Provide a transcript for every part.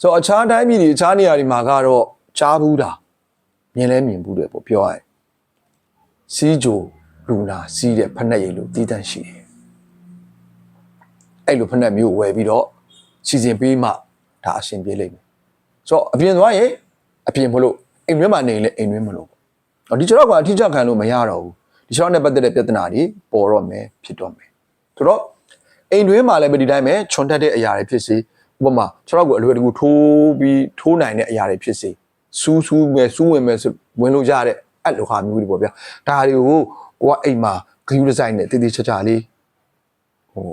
ဆိုတော့အခြားတိုင်းပြည်တွေအခြားနေရာတွေမှာကတော့ကြားဘူးတာမြင်လဲမြင်ဘူးတယ်ပေါ့ပြောရရင်စီးကြိုလူနာစီးတဲ့ဖက်နှက်ရည်လို့တည်တန့်ရှိတယ်အဲ့လိုဖက်နှက်မျိုးဝယ်ပြီးတော့စီစဉ်ပေးမှဒါအဆင်ပြေလိမ့်မယ်ဆိုတော့အပြင်သွားရင်အပြင်မလို့အိမ်တွင်းမှာနေရင်လည်းအိမ်တွင်းမလို့ပေါ့ဒီကျွန်တော်ကအထီးကျခံလို့မရတော့ဘူးဒီကျွန်တော်နဲ့ပတ်သက်တဲ့ပြဿနာတွေပေါ်တော့မယ်ဖြစ်တော့မယ်ဆိုတော့အိမ်တွင်းမှာလည်းပဲဒီတိုင်းပဲခြုံတက်တဲ့အရာတွေဖြစ်စေ ဥပမာကျွန်တော်ကအလွယ်တကူထိုးပြီးထိုးနိုင်တဲ့အရာတွေဖြစ်စေစူးစူးမယ်စူးဝင်မယ်ဆိုဝင်လို့ရတဲ့အဲ့လိုဟာမျိုးတွေပေါ့ဗျာဒါတွေကိုကိုကအိမ်မှာဂယူဒီဇိုင်းနဲ့တည်တည်ချာချာလေးဟို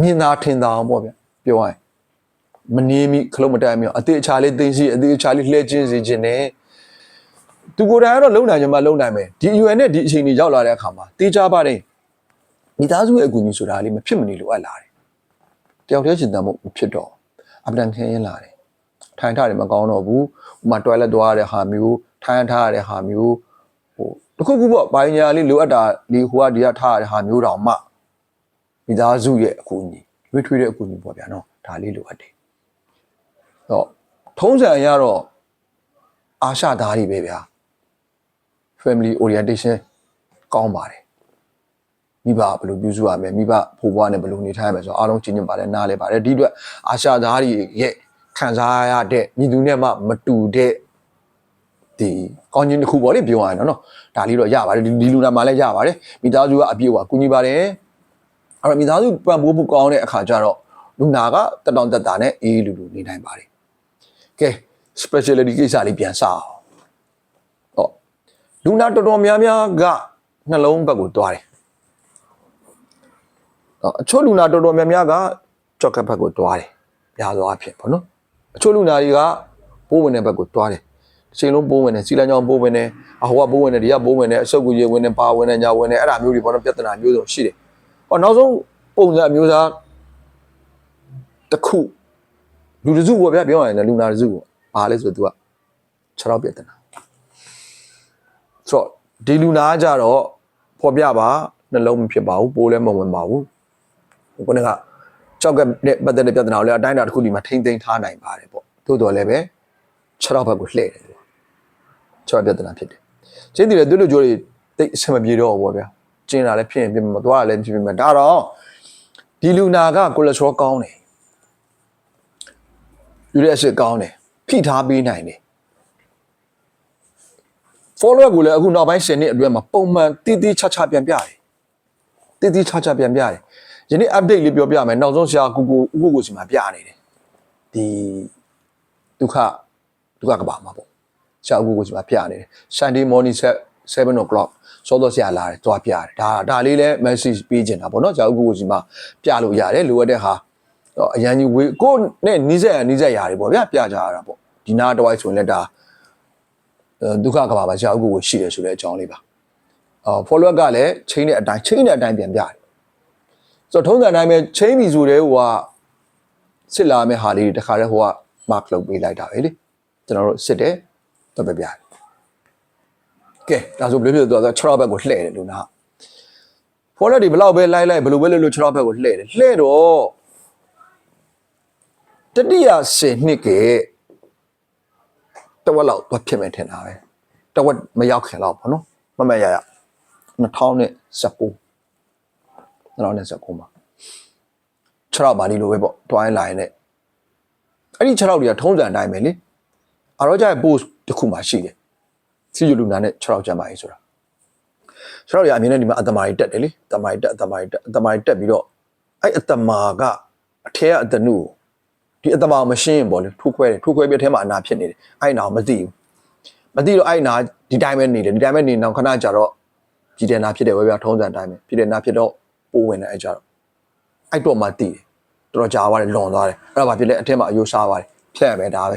မြင်သာထင်သာအောင်ပေါ့ဗျာပြောရရင်မနေမိခလုံးမတိုင်မိအောင်အသေးအချာလေးသိသိအသေးအချာလေးလှည့်ချင်းစေခြင်းနဲ့သူကိုယ်တိုင်ကတော့လုံနိုင်ကြမှာလုံနိုင်မယ်ဒီ UN နဲ့ဒီအချိန်ကြီးရောက်လာတဲ့အခါမှာတေးကြပါတယ်မိသားစုရဲ့အကူအညီဆိုတာလေးမဖြစ်မနေလိုအပ်လာတယ်တယောက်တည်းရှင်တန်ဖို့မဖြစ်တော့ အပဒံခင်းရင်လာတယ်ထိုင်ထားတယ်မကောင်းတော့ဘူးဥမာ toilet သွားရတဲ့ဟာမျိုးထိုင်ထားရတဲ့ဟာမျိုးဟိုတခုခုပေါ့ဘာညာလေးလိုအပ်တာဒီဟိုကဒီကထားရတဲ့ဟာမျိုးတောင်မှမိသားစုရဲ့အကူအညီရွေးထွေးတဲ့အကူအညီပေါ့ဗျာနော်ဒါလေးလိုအပ်တယ်တော့ထုံးစံအရတော့အာရှသားတွေပဲဗျာ family orientation ကောင်းပါတယ် မိဘဘယ်လိုပြုစုရမလဲမိဘဖိုးဘွားနဲ့ဘယ်လိုနေထိုင်ရမလဲဆိုတော့အားလုံးချင်းချင်းပါတယ်နားလဲပါတယ်ဒီအတွက်အာရှသားတွေရဲ့ခံစားရတဲ့မိသူနဲ့မှမတူတဲ့ဒီကောင်းခြင်းတစ်ခုပေါ့လေပြောရရင်တော့နော်ဒါလေးတော့ရပါတယ်ဒီဒီလူနာမှာလည်းရပါတယ်မိသားစုကအပြည့်အဝကူညီပါတယ်အဲ့တော့မိသားစုပံ့ပိုးဖို့ကောင်းတဲ့အခါကျတော့လူနာကတက်တောင်တက်တာနဲ့အေးလူလူနေနိုင်ပါတယ်ကဲ specialty ကိစ္စလေးပြန်စအောင်ဟောလူနာတော်တော်များများကနှလုံးဘက်ကိုသွားတယ်တော့ အချို့လူနာတော်တော်များများကကြောက်ကဘက်ကိုသွားတယ်များသောအားဖြင့်ပေါ့နော်အချို့လူနာတွေကပိုးဝင်တဲ့ဘက်ကိုသွားတယ်တစ်ချိန်လုံးပိုးဝင်တယ်စီလန်ကြောင်ပိုးဝင်တယ်အဟိုကပိုးဝင်တယ်ဒီကပိုးဝင်တယ်အဆုတ်ကူကြီးဝင်တယ်ပါဝင်တယ်ညာဝင်တယ်အဲ့ဒါမျိုးတွေပေါ့နော်ပြဿနာမျိုးစုံရှိတယ်ဟောနောက်ဆုံးပုံစံအမျိုးသားတစ်ခုလူတစ်စုပေါ့ဗျာပြောရရင်လည်းလူနာတစ်စုပေါ့ဘာလဲဆိုတော့ तू က6ရောက်ပြဿနာဆိုတော့ဒီလူနာကကြတော့ဖော်ပြပါနှလုံးမဖြစ်ပါဘူးပိုးလည်းမဝင်ပါဘူး ခုနကကြောက်ကတဲ့ပတ်သက်တဲ့ပြဿနာကိုလည်းအတိုင်းအတာတစ်ခုဒီမှာထိမ့်သိမ်းထားနိုင်ပါတယ်ပေါ့သို့တော်လည်းပဲ6ရောက်ဘက်ကိုလှည့်တယ်လို့6ရောက်ပြဿနာဖြစ်တယ်ကျင်းတည်တယ်သူတို့ကြိုးတွေတိတ်အဆင်မပြေတော့ဘူးပေါ့ဗျာကျင်းတာလည်းဖြစ်ရင်ပြင်မသွားတာလည်းဖြစ်ပြင်မဒါတော့ဒီလူနာကကိုလက်စထရောကောင်းတယ်ယူရစ်အဆစ်ကောင်းတယ်ဖိထားပေးနိုင်တယ် follow up ကိုလည်းအခုနောက်ပိုင်း10နှစ်အတွင်းမှာပုံမှန်တည်တည်ချာချာပြန်ပြတယ်တည်တည်ချာချာပြန်ပြတယ် ယနေ့ update လေးပြောပြမယ်နောက်ဆုံးဆရာကူကိုဥကိုကိုစီမှာပြနေတယ်ဒီဒုက္ခဒုက္ခကဘာမှာပေါ့ဆရာဥကိုကိုစီမှာပြနေတယ် Sunday morning 7 o'clock စောတော့ဆရာလာတယ်သွားပြတယ်ဒါဒါလေးလည်း message ပေးချင်တာပေါ့နော်ဆရာဥကိုကိုစီမှာပြလို့ရတယ်လိုအပ်တဲ့ဟာတော့အရန်ကြီးဝေးကိုယ့်နဲ့နီးစက်ရနီးစက်ရတယ်ပေါ့ဗျာပြကြရတာပေါ့ဒီနာတော့ဆိုရင်လည်းဒါဒုက္ခကဘာပါဆရာဥက္ကိုရှိတယ်ဆိုတဲ့အကြောင်းလေးပါအော် follow up ကလည်း chain နဲ့အတိုင်း chain နဲ့အတိုင်းပြန်ပြတယ် ဆိုတော့ထုံးစံအတိုင်းပဲ chain ပြီဆိုတဲ့ဟိုကစစ်လာမယ့်ဟာလေးတွေတခါတည်းဟိုက mark လုပ်ပေးလိုက်တာပဲလေကျွန်တော်တို့စစ်တယ်တော့ပြပြတယ်ကဲဒါဆိုဘယ်လိုဖြစ်သွားလဲ6ဘက်ကိုလှည့်တယ်လို့နာ follow တွေဘယ်လောက်ပဲလိုက်လိုက်ဘယ်လိုပဲလို့လို့6ဘက်ကိုလှည့်တယ်လှည့်တော့တတိယ10နှစ်ကတဝက်လောက်သွားဖြစ်မယ်ထင်တာပဲတဝက်မရောက်ခင်လောက်ပေါ့နော်မမရရ2019 2019မှာ6ရောက်ပါလိလိုပဲပေါ့တွိုင်းလိုင်းနဲ့အဲ့ဒီ6ရောက်တွေကထုံးစံအတိုင်းပဲလေအရောကြရဲ့ post တစ်ခုမှရှိတယ်စီယူလူနာနဲ့6ရောက်ကြမ်းပါရေးဆိုတာ6ရောက်ရအမြင်နဲ့ဒီမှာအတမာရီတက်တယ်လေအတမာရီတက်အတမာရီတက်အတမာရီတက်ပြီးတော့အဲ့အတမာကအထက်ကအတနုကိုဒီအတမာမရှင်းရင်ပေါ့လေထိုးခွဲတယ်ထိုးခွဲပြီးအထဲမှာအနာဖြစ်နေတယ်အဲ့နာကိုမသိဘူးမသိတော့အဲ့နာဒီတိုင်းပဲနေတယ်ဒီတိုင်းပဲနေနောက်ခဏကြာတော့ပြည်တယ်နာဖြစ်တယ်ပဲဗျာထုံးစံအတိုင်းပဲပြည်တယ်နာဖြစ်တော့ ပိုးဝင်တယ်အဲ့ကြတော့အဲ့တော့မှသိတယ်တော်တော်ကြာသွားတယ်လွန်သွားတယ်အဲ့ဒါဘာဖြစ်လဲအထဲမှာအယိုးစားသွားတယ်ဖြတ်ရမယ်ဒါပဲ